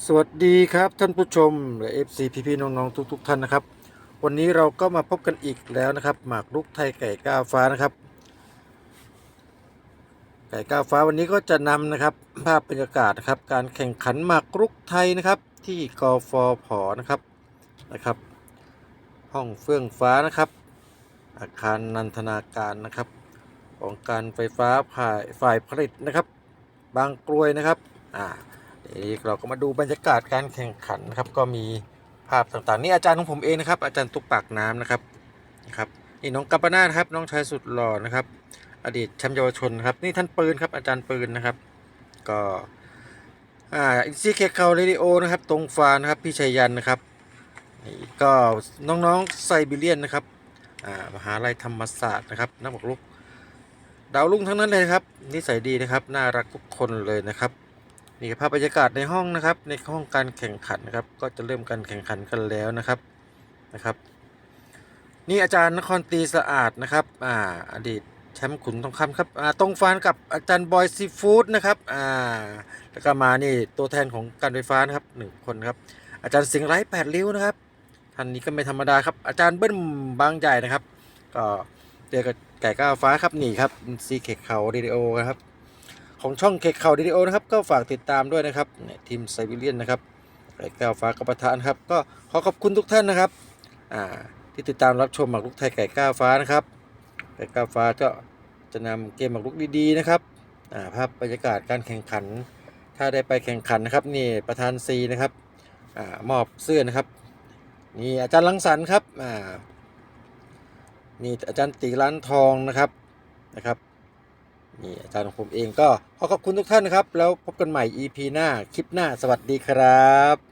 สวัสดีครับท่านผู้ชมและเอฟซีพีพีน้องๆทุก ๆ ท่านนะครับ วันนี้เราก็มาพบกันอีกแล้วนะครับ หมากรุกไทยไก่ก้าวฟ้านะครับ ไก่ก้าวฟ้าวันนี้ก็จะนำนะครับ ภาพบรรยากาศนะครับ การแข่งขันหมากรุกไทยนะครับ ที่กฟผนะครับนะครับ ห้องเฟื่องฟ้านะครับ อาคารนันทนาการนะครับ ของการไฟฟ้าฝ่ายฝ่ายผลิตนะครับ บางกรวยนะครับอ่า ทีนี้เราก็มาดูบรรยากาศการแข่งขันนะครับ ก็มีภาพต่างๆนี่อาจารย์ของผมเองนะครับ อาจารย์ตุ๊กปากน้ำนะครับนะครับนี่น้องกัปปนาครับน้องชายสุดหล่อนะครับ อดีตแชมป์เยาวชนครับนี่ท่านปืนครับอาจารย์ปืนนะครับ ก็อ่าอินซีเคเคาเรดิโอนะครับ ตรงฟานครับพี่ชัยยันนะครับนี่ก็น้องๆไซบีเรียนนะครับอ่ามหาลัยธรรมศาสตร์นะครับนักบอกลุกดาวรุ่งทั้งนั้นเลยครับนิสัยดีนะครับ น่ารักทุกคนเลยนะครับ นี่ภาพบรรยากาศในห้องนะครับ ในห้องการแข่งขันนะครับ ก็จะเริ่มการแข่งขันกันแล้วนะครับนะครับ นี่อาจารย์นครตีสะอาดนะครับอ่าอดีตแชมป์ขุนทองคำครับอ่าตรงฟานกับอาจารย์บอยซีฟู้ดนะครับอ่าแล้วก็มานี่ตัวแทนของการไฟฟ้านะครับหนึ่งคนครับ อาจารย์สิงห์ไร้แปดริ้วนะครับท่านนี้ก็ไม่ธรรมดาครับ อาจารย์เบิ้ลบางใหญ่นะครับ ก็เจอกับไก่ก้าวฟ้าครับนี่ครับซีเคเขาเรดิโอครับ ของช่องเคข่าวดีโอนะครับ ก็ฝากติดตามด้วยนะครับเนี่ยทีมไซบีเรียนนะครับไก่แก้วฟ้ากับประธานครับ ก็ขอขอบคุณทุกท่านนะครับที่ติดตามรับชมหมากรุกไทยไก่ก้าวฟ้านะครับไก่ก้าวฟ้าก็จะนำเกมหมากรุกดีๆนะครับภาพบรรยากาศการแข่งขัน ถ้าได้ไปแข่งขันนะครับนี่ประธานซีนะครับอมอบเสื้อนะครับนี่อาจารย์ลังสรรค์ครับนี่อาจารย์ตีร้านทองนะครับนะครับ นี่อาจารย์ของผมเองก็ขอขอบคุณทุกท่านนะครับ แล้วพบกันใหม่ EP หน้า คลิปหน้า สวัสดีครับ